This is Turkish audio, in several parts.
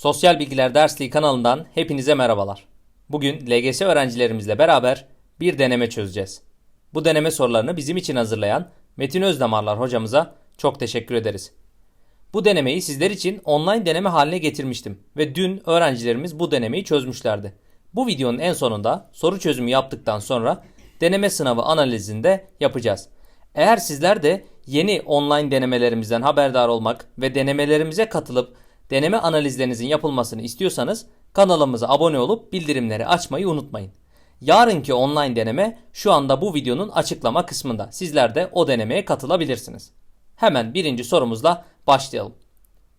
Sosyal Bilgiler Dersliği kanalından hepinize merhabalar. Bugün LGS öğrencilerimizle beraber bir deneme çözeceğiz. Bu deneme sorularını bizim için hazırlayan Metin Özdamarlar hocamıza çok teşekkür ederiz. Bu denemeyi sizler için online deneme haline getirmiştim ve dün öğrencilerimiz bu denemeyi çözmüşlerdi. Bu videonun en sonunda soru çözümü yaptıktan sonra deneme sınavı analizinde yapacağız. Eğer sizler de yeni online denemelerimizden haberdar olmak ve denemelerimize katılıp deneme analizlerinizin yapılmasını istiyorsanız kanalımıza abone olup bildirimleri açmayı unutmayın. Yarınki online deneme şu anda bu videonun açıklama kısmında. Sizler de o denemeye katılabilirsiniz. Hemen birinci sorumuzla başlayalım.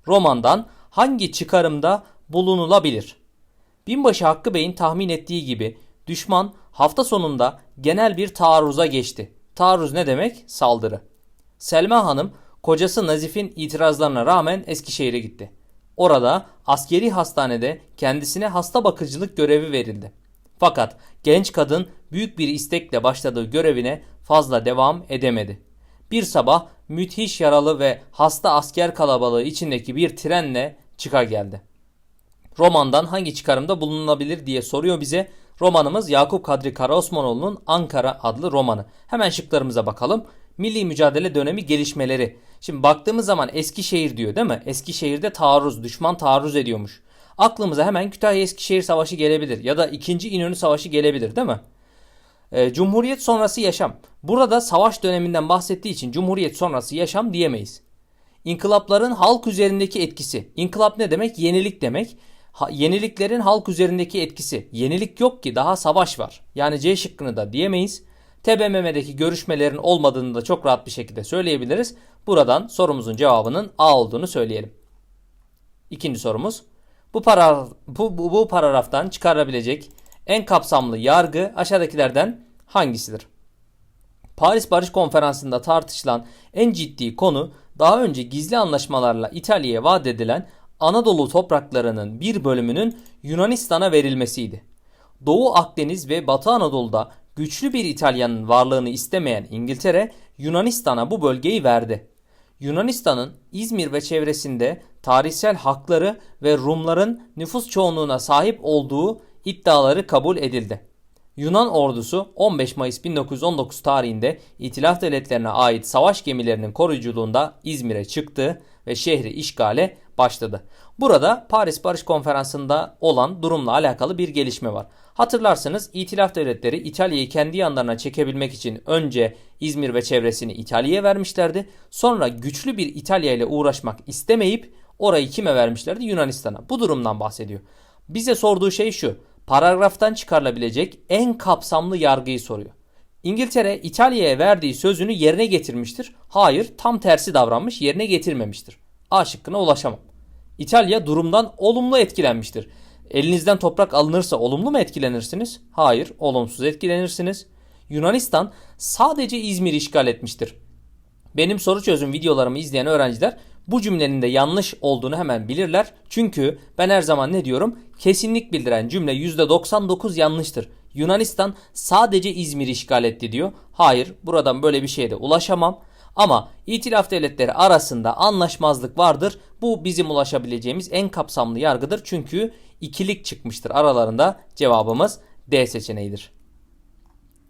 Romandan hangi çıkarımda bulunulabilir? Binbaşı Hakkı Bey'in tahmin ettiği gibi düşman hafta sonunda genel bir taarruza geçti. Taarruz ne demek? Saldırı. Selma Hanım kocası Nazif'in itirazlarına rağmen Eskişehir'e gitti. Orada askeri hastanede kendisine hasta bakıcılık görevi verildi. Fakat genç kadın büyük bir istekle başladığı görevine fazla devam edemedi. Bir sabah müthiş yaralı ve hasta asker kalabalığı içindeki bir trenle çıka geldi. Romandan hangi çıkarımda bulunabilir diye soruyor bize. Romanımız Yakup Kadri Karaosmanoğlu'nun Ankara adlı romanı. Hemen şıklarımıza bakalım. Milli mücadele dönemi gelişmeleri. Şimdi baktığımız zaman Eskişehir diyor değil mi? Eskişehir'de taarruz, düşman taarruz ediyormuş. Aklımıza hemen Kütahya Eskişehir Savaşı gelebilir ya da 2. İnönü Savaşı gelebilir değil mi? Ee, Cumhuriyet sonrası yaşam. Burada savaş döneminden bahsettiği için Cumhuriyet sonrası yaşam diyemeyiz. İnkılapların halk üzerindeki etkisi. İnkılap ne demek? Yenilik demek. Ha, yeniliklerin halk üzerindeki etkisi. Yenilik yok ki daha savaş var. Yani C şıkkını da diyemeyiz. TBMM'deki görüşmelerin olmadığını da çok rahat bir şekilde söyleyebiliriz. Buradan sorumuzun cevabının A olduğunu söyleyelim. İkinci sorumuz. Bu, para, bu, bu, bu paragraftan çıkarabilecek en kapsamlı yargı aşağıdakilerden hangisidir? Paris Barış Konferansı'nda tartışılan en ciddi konu daha önce gizli anlaşmalarla İtalya'ya vaat edilen Anadolu topraklarının bir bölümünün Yunanistan'a verilmesiydi. Doğu Akdeniz ve Batı Anadolu'da güçlü bir İtalyanın varlığını istemeyen İngiltere Yunanistan'a bu bölgeyi verdi. Yunanistan'ın İzmir ve çevresinde tarihsel hakları ve Rumların nüfus çoğunluğuna sahip olduğu iddiaları kabul edildi. Yunan ordusu 15 Mayıs 1919 tarihinde İtilaf Devletlerine ait savaş gemilerinin koruyuculuğunda İzmir'e çıktı ve şehri işgale başladı. Burada Paris Barış Konferansı'nda olan durumla alakalı bir gelişme var. Hatırlarsınız İtilaf Devletleri İtalya'yı kendi yanlarına çekebilmek için önce İzmir ve çevresini İtalya'ya vermişlerdi. Sonra güçlü bir İtalya ile uğraşmak istemeyip orayı kime vermişlerdi? Yunanistan'a. Bu durumdan bahsediyor. Bize sorduğu şey şu. Paragraftan çıkarılabilecek en kapsamlı yargıyı soruyor. İngiltere İtalya'ya verdiği sözünü yerine getirmiştir. Hayır, tam tersi davranmış, yerine getirmemiştir. A şıkkına ulaşamam. İtalya durumdan olumlu etkilenmiştir. Elinizden toprak alınırsa olumlu mu etkilenirsiniz? Hayır, olumsuz etkilenirsiniz. Yunanistan sadece İzmir işgal etmiştir. Benim soru çözüm videolarımı izleyen öğrenciler bu cümlenin de yanlış olduğunu hemen bilirler. Çünkü ben her zaman ne diyorum? Kesinlik bildiren cümle %99 yanlıştır. Yunanistan sadece İzmir işgal etti diyor. Hayır, buradan böyle bir şeye de ulaşamam. Ama itilaf devletleri arasında anlaşmazlık vardır. Bu bizim ulaşabileceğimiz en kapsamlı yargıdır. Çünkü ikilik çıkmıştır aralarında. Cevabımız D seçeneğidir.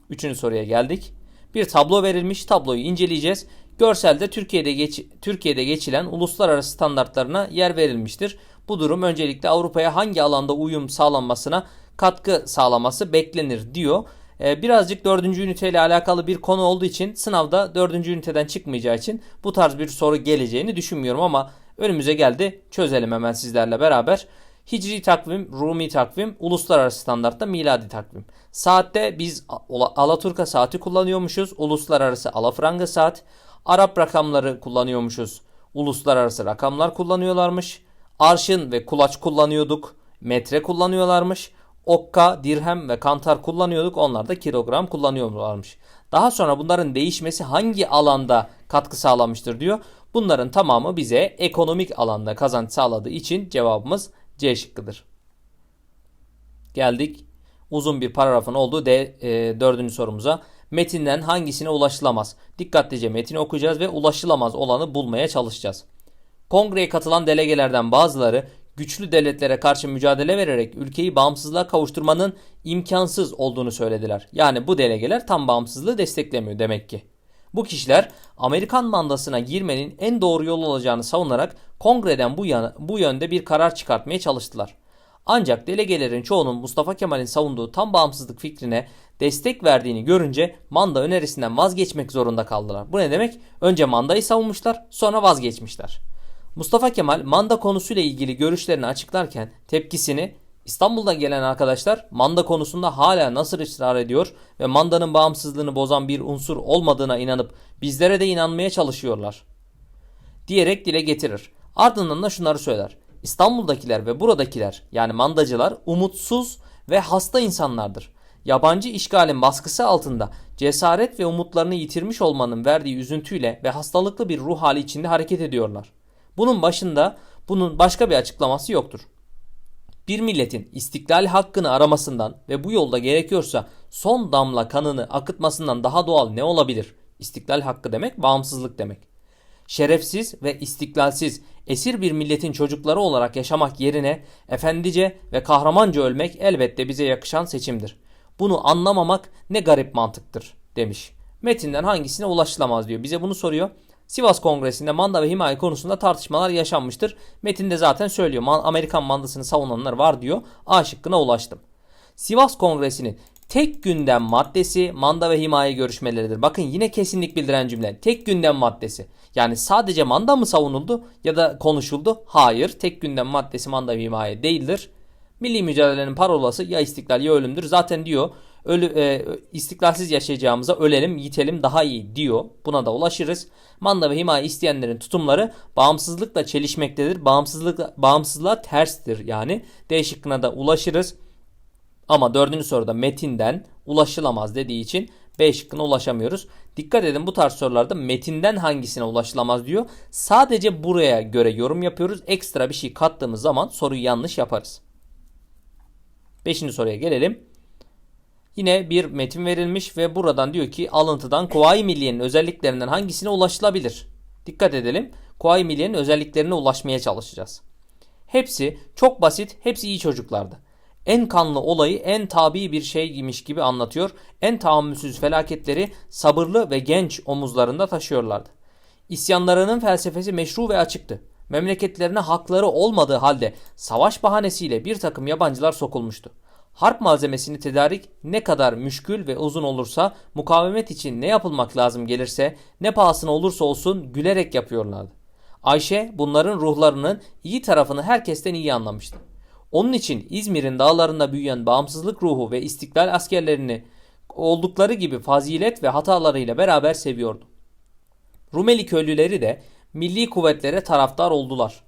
Üçüncü soruya geldik. Bir tablo verilmiş. Tabloyu inceleyeceğiz. Görselde Türkiye'de geç, Türkiye'de geçilen uluslararası standartlarına yer verilmiştir. Bu durum öncelikle Avrupa'ya hangi alanda uyum sağlanmasına katkı sağlaması beklenir diyor. Ee, birazcık dördüncü üniteyle alakalı bir konu olduğu için sınavda dördüncü üniteden çıkmayacağı için bu tarz bir soru geleceğini düşünmüyorum ama önümüze geldi. Çözelim hemen sizlerle beraber. Hicri takvim, Rumi takvim, uluslararası standartta miladi takvim. Saatte biz Alaturka saati kullanıyormuşuz. Uluslararası Alafranga saat. Arap rakamları kullanıyormuşuz. Uluslararası rakamlar kullanıyorlarmış. Arşın ve kulaç kullanıyorduk. Metre kullanıyorlarmış. Okka, dirhem ve kantar kullanıyorduk. Onlar da kilogram kullanıyorlarmış. Daha sonra bunların değişmesi hangi alanda katkı sağlamıştır diyor. Bunların tamamı bize ekonomik alanda kazanç sağladığı için cevabımız C şıkkıdır. Geldik uzun bir paragrafın olduğu D, e, dördüncü sorumuza. Metinden hangisine ulaşılamaz? Dikkatlice metini okuyacağız ve ulaşılamaz olanı bulmaya çalışacağız. Kongreye katılan delegelerden bazıları güçlü devletlere karşı mücadele vererek ülkeyi bağımsızlığa kavuşturmanın imkansız olduğunu söylediler. Yani bu delegeler tam bağımsızlığı desteklemiyor demek ki. Bu kişiler Amerikan mandasına girmenin en doğru yol olacağını savunarak kongreden bu, yana, bu yönde bir karar çıkartmaya çalıştılar. Ancak delegelerin çoğunun Mustafa Kemal'in savunduğu tam bağımsızlık fikrine destek verdiğini görünce manda önerisinden vazgeçmek zorunda kaldılar. Bu ne demek? Önce mandayı savunmuşlar, sonra vazgeçmişler. Mustafa Kemal manda konusuyla ilgili görüşlerini açıklarken tepkisini İstanbul'da gelen arkadaşlar manda konusunda hala nasıl ısrar ediyor ve mandanın bağımsızlığını bozan bir unsur olmadığına inanıp bizlere de inanmaya çalışıyorlar diyerek dile getirir. Ardından da şunları söyler. İstanbul'dakiler ve buradakiler yani mandacılar umutsuz ve hasta insanlardır. Yabancı işgalin baskısı altında cesaret ve umutlarını yitirmiş olmanın verdiği üzüntüyle ve hastalıklı bir ruh hali içinde hareket ediyorlar. Bunun başında bunun başka bir açıklaması yoktur. Bir milletin istiklal hakkını aramasından ve bu yolda gerekiyorsa son damla kanını akıtmasından daha doğal ne olabilir? İstiklal hakkı demek bağımsızlık demek. Şerefsiz ve istiklalsiz esir bir milletin çocukları olarak yaşamak yerine efendice ve kahramanca ölmek elbette bize yakışan seçimdir. Bunu anlamamak ne garip mantıktır demiş. Metinden hangisine ulaşılamaz diyor. Bize bunu soruyor. Sivas Kongresi'nde manda ve himaye konusunda tartışmalar yaşanmıştır. Metinde zaten söylüyor. Amerikan mandasını savunanlar var diyor. A şıkkına ulaştım. Sivas Kongresi'nin tek gündem maddesi manda ve himaye görüşmeleridir. Bakın yine kesinlik bildiren cümle. Tek gündem maddesi. Yani sadece manda mı savunuldu ya da konuşuldu? Hayır. Tek gündem maddesi manda ve himaye değildir. Milli mücadelenin parolası ya istiklal ya ölümdür. Zaten diyor ölü, e, istiklalsiz yaşayacağımıza ölelim, yitelim daha iyi diyor. Buna da ulaşırız. Manda ve himaye isteyenlerin tutumları bağımsızlıkla çelişmektedir. Bağımsızlık bağımsızlığa terstir yani. D şıkkına da ulaşırız. Ama dördüncü soruda metinden ulaşılamaz dediği için B şıkkına ulaşamıyoruz. Dikkat edin bu tarz sorularda metinden hangisine ulaşılamaz diyor. Sadece buraya göre yorum yapıyoruz. Ekstra bir şey kattığımız zaman soruyu yanlış yaparız. Beşinci soruya gelelim. Yine bir metin verilmiş ve buradan diyor ki alıntıdan Kuvayi Milliye'nin özelliklerinden hangisine ulaşılabilir? Dikkat edelim. Kuvayi Milliye'nin özelliklerine ulaşmaya çalışacağız. Hepsi çok basit, hepsi iyi çocuklardı. En kanlı olayı en tabi bir şeymiş gibi anlatıyor. En tahammülsüz felaketleri sabırlı ve genç omuzlarında taşıyorlardı. İsyanlarının felsefesi meşru ve açıktı. Memleketlerine hakları olmadığı halde savaş bahanesiyle bir takım yabancılar sokulmuştu. Harp malzemesini tedarik ne kadar müşkül ve uzun olursa mukavemet için ne yapılmak lazım gelirse ne pahasına olursa olsun gülerek yapıyorlardı. Ayşe bunların ruhlarının iyi tarafını herkesten iyi anlamıştı. Onun için İzmir'in dağlarında büyüyen bağımsızlık ruhu ve istiklal askerlerini oldukları gibi fazilet ve hatalarıyla beraber seviyordu. Rumeli köylüleri de milli kuvvetlere taraftar oldular.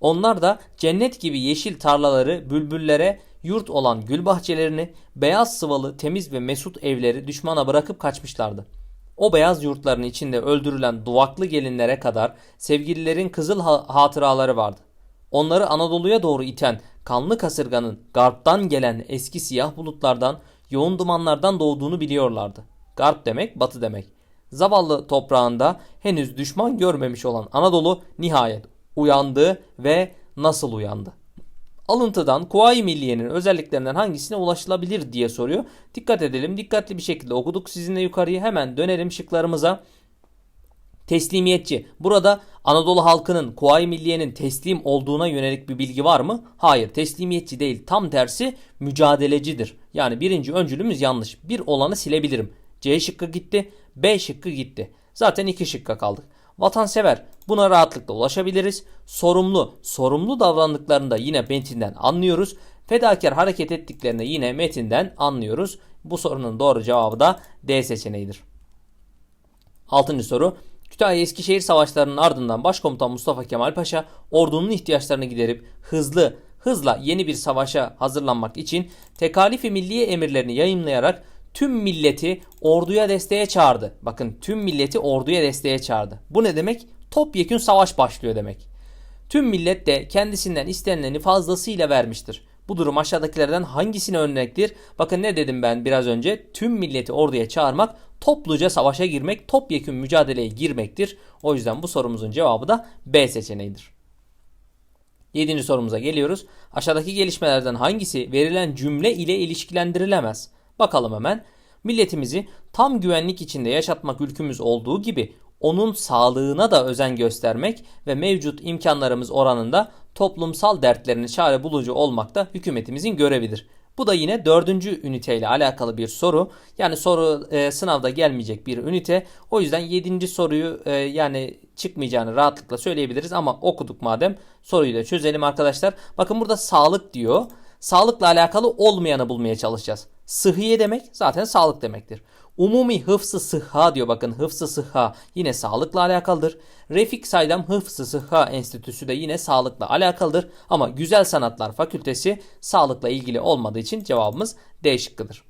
Onlar da cennet gibi yeşil tarlaları, bülbüllere yurt olan gül bahçelerini, beyaz sıvalı, temiz ve mesut evleri düşmana bırakıp kaçmışlardı. O beyaz yurtların içinde öldürülen duvaklı gelinlere kadar sevgililerin kızıl hatıraları vardı. Onları Anadolu'ya doğru iten kanlı kasırganın garptan gelen eski siyah bulutlardan, yoğun dumanlardan doğduğunu biliyorlardı. Garp demek batı demek. Zavallı toprağında henüz düşman görmemiş olan Anadolu nihayet uyandı ve nasıl uyandı? Alıntıdan Kuvayi Milliye'nin özelliklerinden hangisine ulaşılabilir diye soruyor. Dikkat edelim. Dikkatli bir şekilde okuduk sizinle yukarıyı. Hemen dönelim şıklarımıza. Teslimiyetçi. Burada Anadolu halkının Kuvayi Milliye'nin teslim olduğuna yönelik bir bilgi var mı? Hayır teslimiyetçi değil tam tersi mücadelecidir. Yani birinci öncülümüz yanlış. Bir olanı silebilirim. C şıkkı gitti B şıkkı gitti. Zaten iki şıkka kaldık. Vatansever buna rahatlıkla ulaşabiliriz. Sorumlu, sorumlu davrandıklarında yine metinden anlıyoruz. Fedakar hareket ettiklerinde yine metinden anlıyoruz. Bu sorunun doğru cevabı da D seçeneğidir. Altıncı soru. Kütahya Eskişehir savaşlarının ardından Başkomutan Mustafa Kemal Paşa ordunun ihtiyaçlarını giderip hızlı hızla yeni bir savaşa hazırlanmak için tekalifi milliye emirlerini yayınlayarak tüm milleti orduya desteğe çağırdı. Bakın tüm milleti orduya desteğe çağırdı. Bu ne demek? Topyekün savaş başlıyor demek. Tüm millet de kendisinden istenileni fazlasıyla vermiştir. Bu durum aşağıdakilerden hangisine örnektir? Bakın ne dedim ben biraz önce? Tüm milleti orduya çağırmak, topluca savaşa girmek, topyekün mücadeleye girmektir. O yüzden bu sorumuzun cevabı da B seçeneğidir. Yedinci sorumuza geliyoruz. Aşağıdaki gelişmelerden hangisi verilen cümle ile ilişkilendirilemez? Bakalım hemen. Milletimizi tam güvenlik içinde yaşatmak ülkümüz olduğu gibi onun sağlığına da özen göstermek ve mevcut imkanlarımız oranında toplumsal dertlerini çare bulucu olmak da hükümetimizin görevidir. Bu da yine dördüncü üniteyle alakalı bir soru. Yani soru e, sınavda gelmeyecek bir ünite. O yüzden yedinci soruyu e, yani çıkmayacağını rahatlıkla söyleyebiliriz ama okuduk madem soruyu da çözelim arkadaşlar. Bakın burada sağlık diyor. Sağlıkla alakalı olmayanı bulmaya çalışacağız. Sıhhiye demek zaten sağlık demektir. Umumi hıfzı sıhha diyor bakın hıfzı sıhha yine sağlıkla alakalıdır. Refik Saydam Hıfzı Sıhha Enstitüsü de yine sağlıkla alakalıdır. Ama Güzel Sanatlar Fakültesi sağlıkla ilgili olmadığı için cevabımız D şıkkıdır.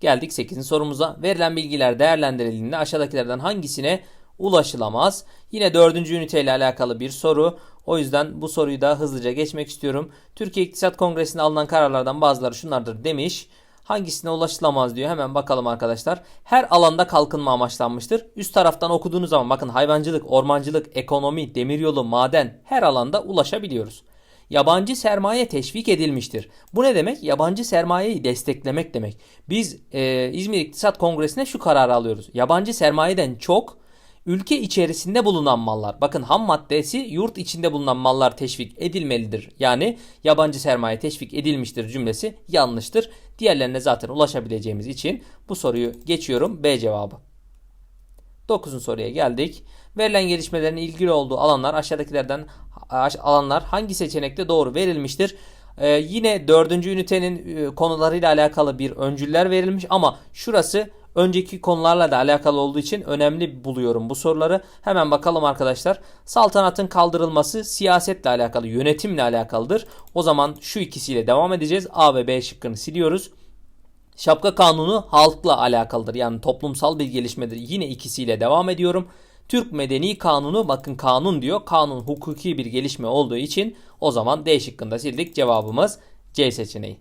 Geldik 8. sorumuza. Verilen bilgiler değerlendirildiğinde aşağıdakilerden hangisine ulaşılamaz? Yine 4. üniteyle alakalı bir soru. O yüzden bu soruyu da hızlıca geçmek istiyorum. Türkiye İktisat Kongresi'nde alınan kararlardan bazıları şunlardır demiş. Hangisine ulaşılamaz diyor. Hemen bakalım arkadaşlar. Her alanda kalkınma amaçlanmıştır. Üst taraftan okuduğunuz zaman bakın hayvancılık, ormancılık, ekonomi, demiryolu, maden her alanda ulaşabiliyoruz. Yabancı sermaye teşvik edilmiştir. Bu ne demek? Yabancı sermayeyi desteklemek demek. Biz e, İzmir İktisat Kongresi'ne şu kararı alıyoruz. Yabancı sermayeden çok ülke içerisinde bulunan mallar. Bakın ham maddesi yurt içinde bulunan mallar teşvik edilmelidir. Yani yabancı sermaye teşvik edilmiştir cümlesi yanlıştır. Diğerlerine zaten ulaşabileceğimiz için bu soruyu geçiyorum. B cevabı. 9. soruya geldik. Verilen gelişmelerin ilgili olduğu alanlar aşağıdakilerden alanlar hangi seçenekte doğru verilmiştir? Ee, yine 4. ünitenin e, konularıyla alakalı bir öncüller verilmiş ama şurası önceki konularla da alakalı olduğu için önemli buluyorum bu soruları. Hemen bakalım arkadaşlar. Saltanatın kaldırılması siyasetle alakalı, yönetimle alakalıdır. O zaman şu ikisiyle devam edeceğiz. A ve B şıkkını siliyoruz. Şapka kanunu halkla alakalıdır. Yani toplumsal bir gelişmedir. Yine ikisiyle devam ediyorum. Türk Medeni Kanunu bakın kanun diyor. Kanun hukuki bir gelişme olduğu için o zaman D şıkkında sildik. Cevabımız C seçeneği.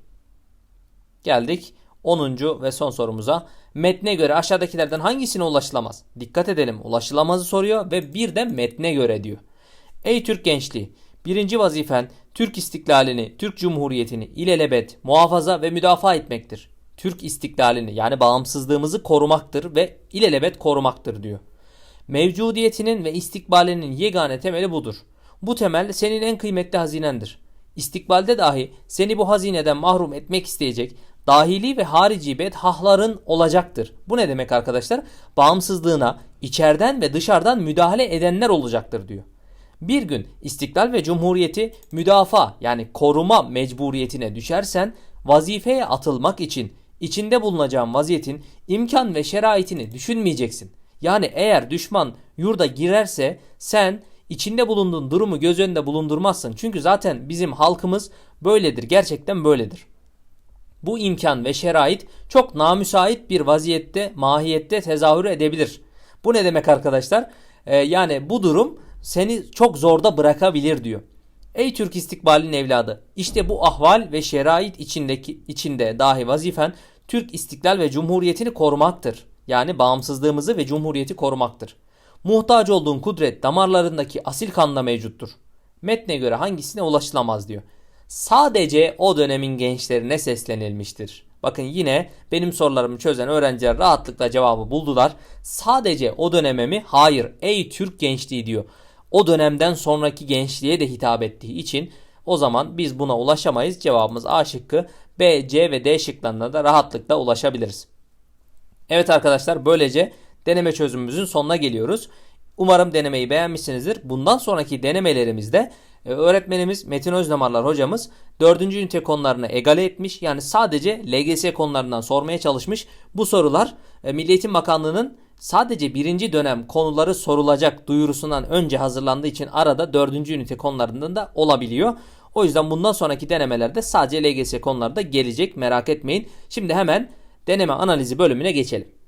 Geldik 10. ve son sorumuza. Metne göre aşağıdakilerden hangisine ulaşılamaz? Dikkat edelim ulaşılamazı soruyor ve bir de metne göre diyor. Ey Türk gençliği! Birinci vazifen Türk istiklalini, Türk Cumhuriyeti'ni ilelebet, muhafaza ve müdafaa etmektir. Türk istiklalini yani bağımsızlığımızı korumaktır ve ilelebet korumaktır diyor. Mevcudiyetinin ve istikbalinin yegane temeli budur. Bu temel senin en kıymetli hazinendir. İstikbalde dahi seni bu hazineden mahrum etmek isteyecek dahili ve harici bedhahların olacaktır. Bu ne demek arkadaşlar? Bağımsızlığına içeriden ve dışarıdan müdahale edenler olacaktır diyor. Bir gün istiklal ve cumhuriyeti müdafaa yani koruma mecburiyetine düşersen vazifeye atılmak için içinde bulunacağın vaziyetin imkan ve şeraitini düşünmeyeceksin. Yani eğer düşman yurda girerse sen içinde bulunduğun durumu göz önünde bulundurmazsın. Çünkü zaten bizim halkımız böyledir. Gerçekten böyledir. Bu imkan ve şerait çok namüsait bir vaziyette, mahiyette tezahür edebilir. Bu ne demek arkadaşlar? Ee, yani bu durum seni çok zorda bırakabilir diyor. Ey Türk istikbalinin evladı, işte bu ahval ve şerait içindeki içinde dahi vazifen Türk istiklal ve cumhuriyetini korumaktır. Yani bağımsızlığımızı ve cumhuriyeti korumaktır. Muhtaç olduğun kudret damarlarındaki asil kanla mevcuttur. Metne göre hangisine ulaşılamaz diyor. Sadece o dönemin gençlerine seslenilmiştir. Bakın yine benim sorularımı çözen öğrenciler rahatlıkla cevabı buldular. Sadece o döneme mi? Hayır. Ey Türk gençliği diyor. O dönemden sonraki gençliğe de hitap ettiği için o zaman biz buna ulaşamayız. Cevabımız A şıkkı. B, C ve D şıklarına da rahatlıkla ulaşabiliriz. Evet arkadaşlar böylece deneme çözümümüzün sonuna geliyoruz. Umarım denemeyi beğenmişsinizdir. Bundan sonraki denemelerimizde öğretmenimiz Metin Özdamarlar hocamız 4. ünite konularını egale etmiş. Yani sadece LGS konularından sormaya çalışmış. Bu sorular e, Milli Eğitim Bakanlığı'nın sadece birinci dönem konuları sorulacak duyurusundan önce hazırlandığı için arada 4. ünite konularından da olabiliyor. O yüzden bundan sonraki denemelerde sadece LGS konuları da gelecek merak etmeyin. Şimdi hemen deneme analizi bölümüne geçelim.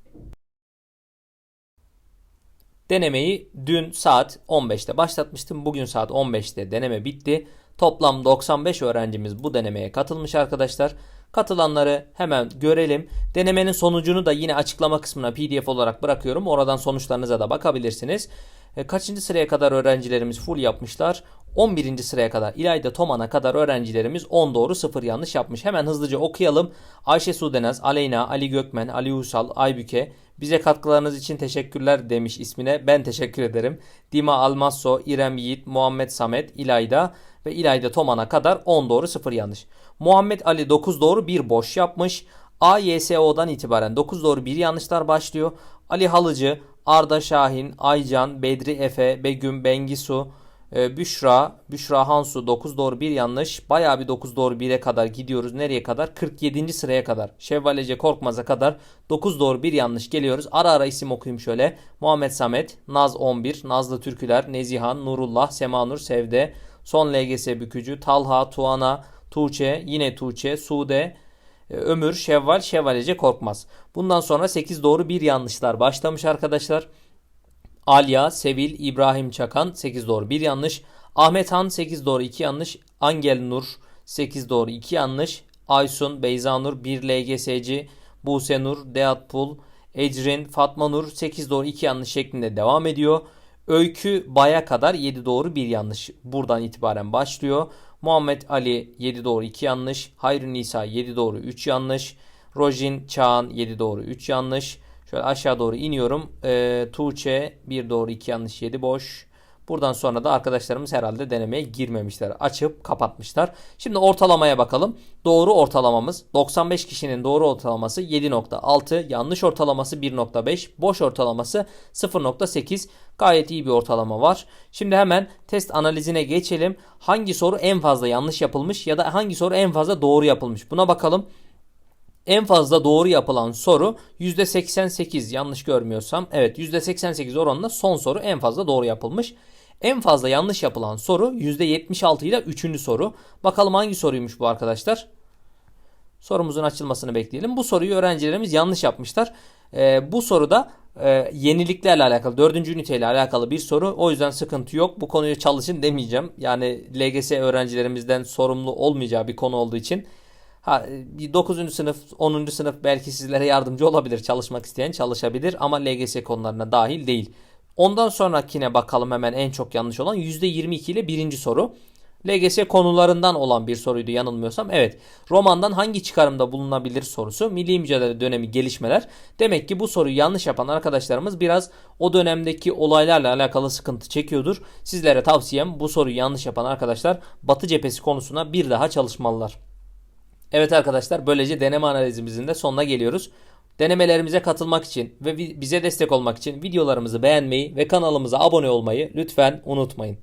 Denemeyi dün saat 15'te başlatmıştım. Bugün saat 15'te deneme bitti. Toplam 95 öğrencimiz bu denemeye katılmış arkadaşlar. Katılanları hemen görelim. Denemenin sonucunu da yine açıklama kısmına pdf olarak bırakıyorum. Oradan sonuçlarınıza da bakabilirsiniz. E, kaçıncı sıraya kadar öğrencilerimiz full yapmışlar? 11. sıraya kadar İlayda Toman'a kadar öğrencilerimiz 10 doğru 0 yanlış yapmış. Hemen hızlıca okuyalım. Ayşe Sudenaz, Aleyna, Ali Gökmen, Ali Uysal, Aybüke bize katkılarınız için teşekkürler demiş ismine. Ben teşekkür ederim. Dima Almasso, İrem Yiğit, Muhammed Samet, İlayda ve İlayda Toman'a kadar 10 doğru 0 yanlış. Muhammed Ali 9 doğru 1 boş yapmış. AYSO'dan itibaren 9 doğru 1 yanlışlar başlıyor. Ali Halıcı, Arda Şahin, Aycan, Bedri Efe, Begüm, Bengisu, e, Büşra, Büşra Hansu 9 doğru 1 yanlış. Bayağı bir 9 doğru 1'e kadar gidiyoruz. Nereye kadar? 47. sıraya kadar. Şevvalece Korkmaz'a kadar 9 doğru 1 yanlış geliyoruz. Ara ara isim okuyayım şöyle. Muhammed Samet, Naz 11, Nazlı Türküler, Nezihan, Nurullah, Semanur, Sevde, Son LGS Bükücü, Talha, Tuana, Tuğçe, yine Tuğçe, Sude, e, Ömür, Şevval, Şevvalece Korkmaz. Bundan sonra 8 doğru 1 yanlışlar başlamış arkadaşlar. Alya, Sevil, İbrahim Çakan 8 doğru 1 yanlış. Ahmet Han 8 doğru 2 yanlış. Angel Nur 8 doğru 2 yanlış. Aysun, Beyza Nur 1 LGS'ci. Buse Nur, Deatpul, Ecrin, Fatma Nur 8 doğru 2 yanlış şeklinde devam ediyor. Öykü Bay'a kadar 7 doğru 1 yanlış. Buradan itibaren başlıyor. Muhammed Ali 7 doğru 2 yanlış. Hayrun Nisa 7 doğru 3 yanlış. Rojin Çağan 7 doğru 3 yanlış. Şöyle aşağı doğru iniyorum. Ee, Tuğçe 1 doğru 2 yanlış 7 boş. Buradan sonra da arkadaşlarımız herhalde denemeye girmemişler. Açıp kapatmışlar. Şimdi ortalamaya bakalım. Doğru ortalamamız 95 kişinin doğru ortalaması 7.6, yanlış ortalaması 1.5, boş ortalaması 0.8. Gayet iyi bir ortalama var. Şimdi hemen test analizine geçelim. Hangi soru en fazla yanlış yapılmış ya da hangi soru en fazla doğru yapılmış? Buna bakalım. En fazla doğru yapılan soru %88 yanlış görmüyorsam. Evet %88 oranında son soru en fazla doğru yapılmış. En fazla yanlış yapılan soru %76 ile 3. soru. Bakalım hangi soruymuş bu arkadaşlar? Sorumuzun açılmasını bekleyelim. Bu soruyu öğrencilerimiz yanlış yapmışlar. Ee, bu soruda e, yeniliklerle alakalı, 4. üniteyle alakalı bir soru. O yüzden sıkıntı yok. Bu konuyu çalışın demeyeceğim. Yani LGS öğrencilerimizden sorumlu olmayacağı bir konu olduğu için. Ha, 9. sınıf, 10. sınıf belki sizlere yardımcı olabilir. Çalışmak isteyen çalışabilir ama LGS konularına dahil değil. Ondan sonrakine bakalım hemen en çok yanlış olan %22 ile birinci soru. LGS konularından olan bir soruydu yanılmıyorsam. Evet. Romandan hangi çıkarımda bulunabilir sorusu. Milli mücadele dönemi gelişmeler. Demek ki bu soruyu yanlış yapan arkadaşlarımız biraz o dönemdeki olaylarla alakalı sıkıntı çekiyordur. Sizlere tavsiyem bu soruyu yanlış yapan arkadaşlar Batı cephesi konusuna bir daha çalışmalılar. Evet arkadaşlar böylece deneme analizimizin de sonuna geliyoruz. Denemelerimize katılmak için ve bize destek olmak için videolarımızı beğenmeyi ve kanalımıza abone olmayı lütfen unutmayın.